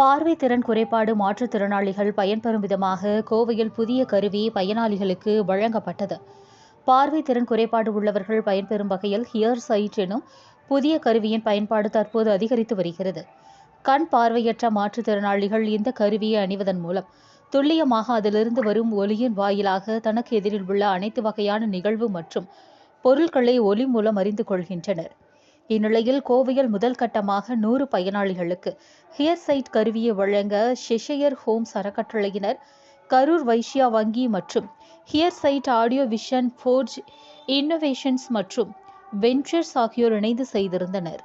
பார்வை திறன் குறைபாடு மாற்றுத்திறனாளிகள் பயன்பெறும் விதமாக கோவையில் புதிய கருவி பயனாளிகளுக்கு வழங்கப்பட்டது. பார்வை திறன் குறைபாடு உள்ளவர்கள் பயன்பெறும் வகையில் ஹியர் சைட் எனும் புதிய கருவியின் பயன்பாடு தற்போது அதிகரித்து வருகிறது. கண் பார்வையற்ற மாற்றுத்திறனாளிகள் இந்த கருவியை அணிவதன் மூலம் துல்லியமாக அதிலிருந்து வரும் ஒலியின் வாயிலாக தனக்கு எதிரில் உள்ள அனைத்து வகையான நிகழ்வு மற்றும் பொருட்களை ஒலி மூலம் அறிந்து கொள்கின்றனர். இந்நிலையில் கோவையில் முதல் கட்டமாக நூறு பயனாளிகளுக்கு ஹியர்சைட் கருவியை வழங்க ஷெஷையர் ஹோம்ஸ் அறக்கட்டளையினர் கரூர் வைஷ்யா வங்கி மற்றும் hearsight audio vision forge innovations மற்றும் வென்ச்சர்ஸ் ஆகியோர் இணைந்து செய்திருந்தனர்.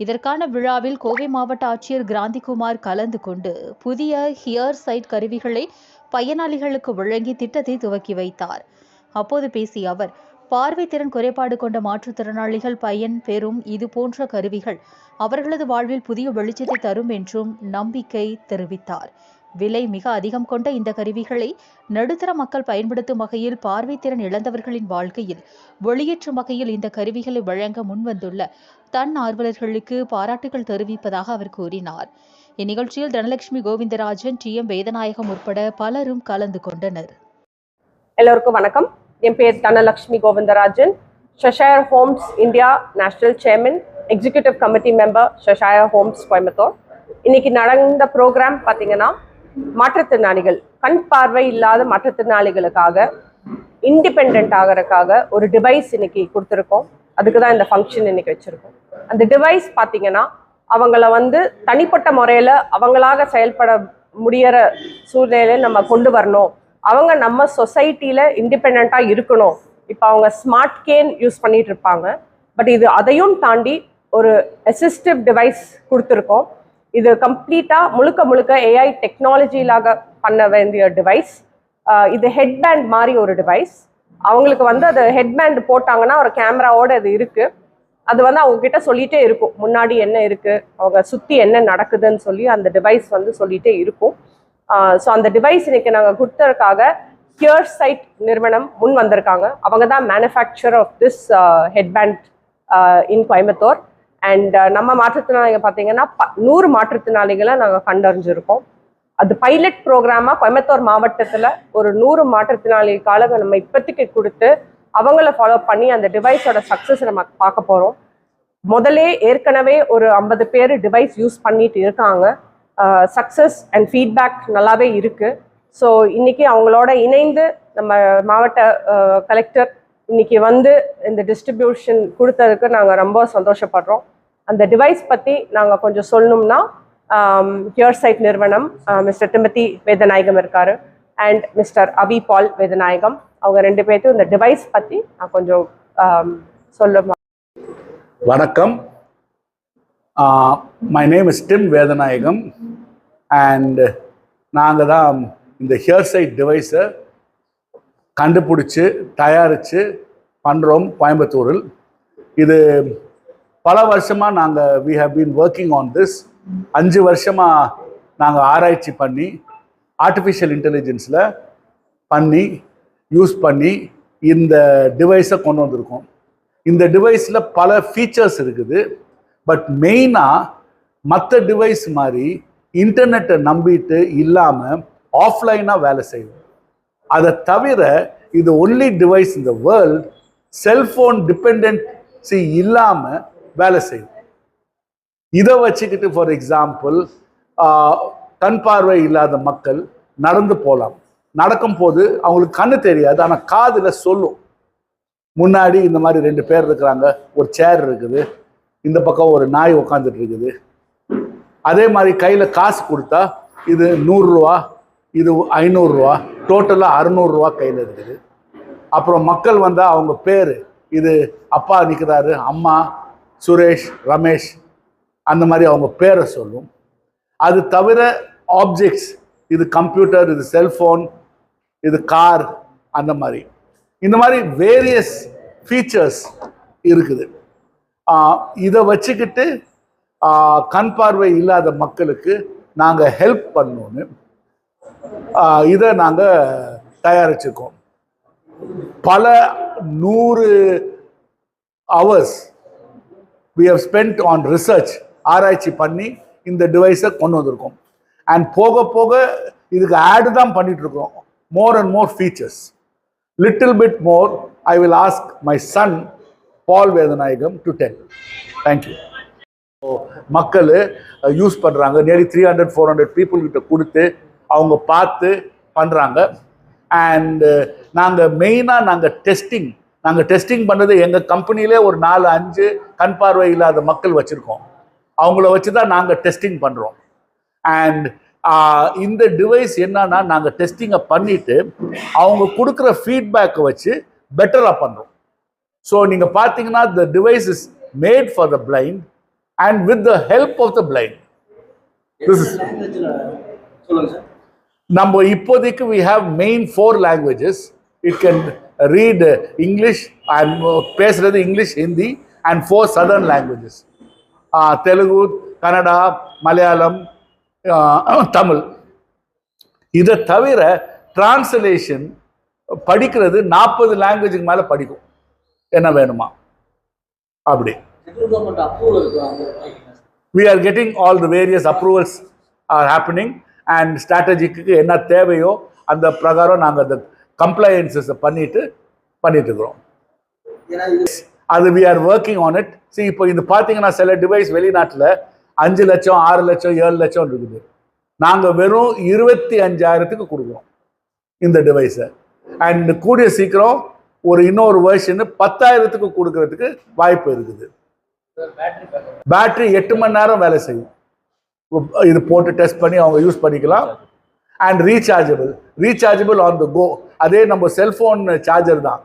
இதற்கான விழாவில் கோவை மாவட்ட ஆட்சியர் கிராந்திகுமார் கலந்து கொண்டு புதிய ஹியர் சைட் கருவிகளை பயனாளிகளுக்கு வழங்கி திட்டத்தை துவக்கி வைத்தார். அப்போது பேசிய அவர் பார்வை திறன் குறைபாடு கொண்ட மாற்றுத்திறனாளிகள் பயன் பெறும் இது போன்ற கருவிகள் அவர்களது வாழ்வில் புதிய வெளிச்சத்தை தரும் என்றும் நம்பிக்கை தெரிவித்தார். விலை மிக அதிகம் கொண்ட இந்த கருவிகளை நடுத்தர மக்கள் பயன்படுத்தும் வகையில் பார்வைத்திறன் இழந்தவர்களின் வாழ்க்கையில் ஒளியேற்றும் வகையில் இந்த கருவிகளை வழங்க முன்வந்துள்ள தன் ஆர்வலர்களுக்கு பாராட்டுகள் தெரிவிப்பதாக அவர் கூறினார். இந்நிகழ்ச்சியில் தனலட்சுமி கோவிந்தராஜன் டி எம் வேதநாயகம் உட்பட பலரும் கலந்து கொண்டனர். எல்லோருக்கும் வணக்கம். என் பேர் Dhanalakshmi Govindarajan. Cheshire Homes India national chairman executive committee member Cheshire Homes Coimbatore இன்னைக்கு நடந்த ப்ரோக்ராம் பார்த்தீங்கன்னா மாற்றுத்திறனாளிகள் கண் பார்வை இல்லாத மாற்றுத்திறனாளிகளுக்காக இண்டிபெண்ட் ஆகிறதுக்காக ஒரு டிவைஸ் இன்னைக்கு கொடுத்துருக்கோம். அதுக்கு தான் இந்த ஃபங்க்ஷன் இன்னைக்கு வச்சுருக்கோம். அந்த டிவைஸ் பார்த்தீங்கன்னா அவங்கள வந்து தனிப்பட்ட முறையில் அவங்களாக செயல்பட முடியற சூழ்நிலையில நம்ம கொண்டு வரணும். அவங்க நம்ம சொசைட்டியில் இண்டிபெண்ட்டாக இருக்கணும். இப்போ அவங்க ஸ்மார்ட் கேன் யூஸ் பண்ணிட்டு இருப்பாங்க. பட் இது அதையும் தாண்டி ஒரு அசிஸ்டிவ் டிவைஸ் கொடுத்துருக்கோம். இது கம்ப்ளீட்டாக முழுக்க முழுக்க ஏஐ டெக்னாலஜியிலாக பண்ண வேண்டிய டிவைஸ் இது ஹெட்பேண்ட் மாதிரி ஒரு டிவைஸ் அவங்களுக்கு வந்து அது ஹெட்பேண்ட் போட்டாங்கன்னா ஒரு கேமராவோட அது இருக்குது அது வந்து அவங்க கிட்ட சொல்லிகிட்டே இருக்கும். முன்னாடி என்ன இருக்குது அவங்க சுற்றி என்ன நடக்குதுன்னு சொல்லி அந்த டிவைஸ் வந்து சொல்லிகிட்டே இருக்கும். ஸோ அந்த டிவைஸ் இன்னைக்கு நாங்கள் கொடுத்ததுக்காக கியர் சைட் நிறுவனம் முன் வந்திருக்காங்க. அவங்க தான் manufacture of this headband in Coimbatore and நம்ம மாற்றுத்திறனாளிகள் பார்த்தீங்கன்னா ப நூறு மாற்றுத்திறனாளிகளை நாங்கள் கண்டறிஞ்சிருக்கோம். அது பைலட் ப்ரோக்ராமாக கோயம்புத்தூர் மாவட்டத்தில் ஒரு நூறு மாற்றுத்திறனாளிகளுக்காக நம்ம இப்போதைக்கு கொடுத்து அவங்கள ஃபாலோ பண்ணி அந்த டிவைஸோட சக்ஸஸ் நம்ம பார்க்க போகிறோம் முதலே ஏற்கனவே ஒரு ஐம்பது பேர் டிவைஸ் யூஸ் பண்ணிட்டு இருக்காங்க. சக்ஸஸ் அண்ட் ஃபீட்பேக் நல்லாவே இருக்குது ஸோ இன்றைக்கி அவங்களோட இணைந்து நம்ம மாவட்ட கலெக்டர் இன்னைக்கு வந்து இந்த டிஸ்ட்ரிபியூஷன் கொடுத்ததுக்கு நாங்கள் ரொம்ப சந்தோஷப்படுறோம். அந்த டிவைஸ் பற்றி நாங்கள் கொஞ்சம் சொல்லணும்னா ஹியர் சைட் நிறுவனம் மிஸ்டர் டிமதி வேதநாயகம் இருக்கார் and Mister Avi Paul Vedanayagam. அவங்க ரெண்டு பேர்த்தையும் இந்த டிவைஸ் பற்றி நான் கொஞ்சம் சொல்ல வணக்கம். My name is Tim Vedanayagam and நாங்கள் தான் இந்த ஹியர் சைட் டிவைஸை கண்டுபிடிச்சி தயாரித்து பண்ணுறோம் கோயம்புத்தூரில். இது பல வருஷமாக நாங்கள் we have been working on this அஞ்சு வருஷமாக நாங்கள் ஆராய்ச்சி பண்ணி ஆர்டிஃபிஷியல் இன்டெலிஜென்ஸில் பண்ணி யூஸ் பண்ணி இந்த டிவைஸை கொண்டு வந்திருக்கோம். இந்த டிவைஸில் பல ஃபீச்சர்ஸ் இருக்குது. பட் மெயினாக மற்ற டிவைஸ் மாதிரி இன்டர்நெட்டை நம்பிட்டு இல்லாமல் ஆஃப்லைனாக வேலை செய்யும். அதை தவிர இது ஒன்லி டிவைஸ் இந்த வேர்ல்ட் செல்ஃபோன் டிபெண்டன்சி இல்லாமல் வேலை செய்யும். இதை வச்சுக்கிட்டு ஃபார் எக்ஸாம்பிள் கண் பார்வை இல்லாத மக்கள் நடந்து போகலாம் நடக்கும் போது அவங்களுக்கு கண்ணு தெரியாது ஆனால் காதில் சொல்லும். முன்னாடி இந்த மாதிரி ரெண்டு பேர் இருக்கிறாங்க ஒரு சேர் இருக்குது இந்த பக்கம் ஒரு நாய் உட்காந்துட்டு இருக்குது. அதே மாதிரி கையில் காசு கொடுத்தா இது நூறுரூவா இது ஐநூறுரூவா டோட்டலாக அறுநூறுவா கையில் இருக்குது. அப்புறம் மக்கள் வந்தால் அவங்க பேர் இது அப்பா நிற்கிறாரு அம்மா சுரேஷ் ரமேஷ் அந்த மாதிரி அவங்க பேரை சொல்லும். அது தவிர ஆப்ஜெக்ட்ஸ் இது கம்ப்யூட்டர் இது செல்ஃபோன் இது கார் அந்த மாதிரி. இந்த மாதிரி வேரியஸ் ஃபீச்சர்ஸ் இருக்குது. இதை வச்சுக்கிட்டு கண் பார்வை இல்லாத மக்களுக்கு நாங்கள் ஹெல்ப் பண்ணோன்னு இதை நாங்கள் தயாரிச்சிருக்கோம். பல நூறு hours we have spent on research ஆராய்ச்சி பண்ணி இந்த டிவைஸை கொண்டு வந்திருக்கோம். அண்ட் போக போக இதுக்கு ஆடு தான் பண்ணிட்டு இருக்கோம் more and more features little bit more I will ask my son Paul Vedanayagam to ten thank you மக்கள் யூஸ் பண்ணுறாங்க nearly three hundred four hundred people கிட்ட கொடுத்து அவங்க பார்த்து பண்ணுறாங்க அண்டு நாங்கள் மெயினாக நாங்கள் டெஸ்டிங் நாங்கள் டெஸ்டிங் பண்ணது எங்கள் கம்பெனியிலே ஒரு நாலு அஞ்சு கண் பார்வை இல்லாத மக்கள் வச்சுருக்கோம். அவங்கள வச்சு தான் நாங்கள் டெஸ்டிங் பண்ணுறோம் அண்ட் இந்த டிவைஸ் என்னன்னா நாங்கள் டெஸ்டிங்கை பண்ணிவிட்டு அவங்க கொடுக்குற ஃபீட்பேக்கை வச்சு பெட்டராக பண்ணுறோம் ஸோ நீங்கள் பார்த்தீங்கன்னா the device is made for the blind and with the help of the blind நம்ம இப்போதைக்கு we have main four languages it can read English and பேசுறது English Hindi and four southern languages Telugu Kannada Malayalam Tamil. இதை தவிர translation படிக்கிறது நாற்பது லாங்குவேஜுக்கு மேலே படிக்கும். என்ன வேணுமா? அப்படி. சென்ட்ரல் கவர்மெண்ட் அப்ரூவல் இருக்கு அவங்க we are getting all the various approvals are happening and ஸ்ட்ராட்டஜிக்கு என்ன தேவையோ அந்த பிரகாரம் நாங்கள் அந்த கம்ப்ளையன்சஸ் பண்ணிட்டு பண்ணிட்டு இருக்கிறோம். அது we are working on it see இப்போ இது பார்த்தீங்கன்னா சில டிவைஸ் வெளிநாட்டில் அஞ்சு லட்சம் ஆறு லட்சம் ஏழு லட்சம் இருக்குது. நாங்கள் வெறும் இருபத்தி அஞ்சாயிரத்துக்கு கொடுக்குறோம் இந்த டிவைஸை அண்ட் கூடிய சீக்கிரம் ஒரு இன்னொரு வேர்ஷனு பத்தாயிரத்துக்கு கொடுக்கறதுக்கு வாய்ப்பு இருக்குது. பேட்டரி எட்டு மணி நேரம் வேலை செய்யும். இது போட்டு டெஸ்ட் பண்ணி அவங்க யூஸ் பண்ணிக்கலாம். And rechargeable rechargeable on the go அதே நம்ம செல்ஃபோன் சார்ஜர் தான்.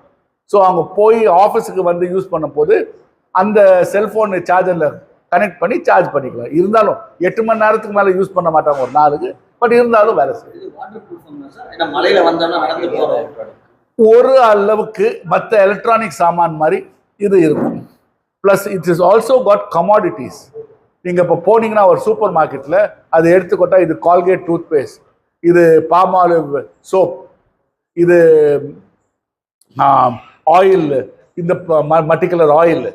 ஸோ அவங்க போய் ஆஃபீஸுக்கு வந்து யூஸ் பண்ணும் போது அந்த செல்ஃபோன் சார்ஜரில் கனெக்ட் பண்ணி சார்ஜ் பண்ணிக்கலாம். இருந்தாலும் எட்டு மணி நேரத்துக்கு மேலே யூஸ் பண்ண மாட்டாங்க ஒரு நாளுக்கு. பட் இருந்தாலும் வேலை செய்யும். இது வந்தோம்னா நடந்து ஒரு அளவுக்கு மற்ற எலக்ட்ரானிக் சாமான் மாதிரி இது இருக்கும். Plus it is also got commodities நீங்கள் இப்போ போனீங்கன்னா ஒரு சூப்பர் மார்க்கெட்டில் அதை எடுத்துக்கொட்டா இது கால்கேட் டூத் பேஸ்ட் இது பாமால் சோப் இது ஆயில் இந்த மட்டிகுலர் ஆயில்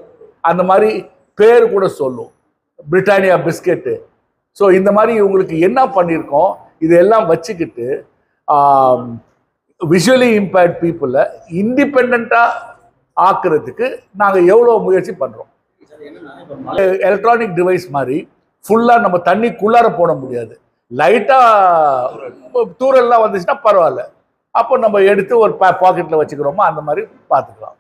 அந்த மாதிரி பேர் கூட சொல்லும். பிரிட்டானியா பிஸ்கெட்டு ஸோ இந்த மாதிரி உங்களுக்கு என்ன பண்ணியிருக்கோம் இதெல்லாம் வச்சுக்கிட்டு விஷுவலி இம்பேர்ட் பீப்புளை இண்டிபெண்ட்டாக ஆக்குறதுக்கு நாங்கள் எவ்வளோ முயற்சி பண்ணுறோம் எலக்ட்ரானிக் டிவைஸ் மாதிரி ஃபுல்லாக நம்ம தண்ணிக்குள்ளார போட முடியாது. லைட்டாக தூரெல்லாம் வந்துச்சுன்னா பரவாயில்ல. அப்போ நம்ம எடுத்து ஒரு பா பாக்கெட்டில் வச்சுக்கிறோமோ அந்த மாதிரி பார்த்துக்கலாம்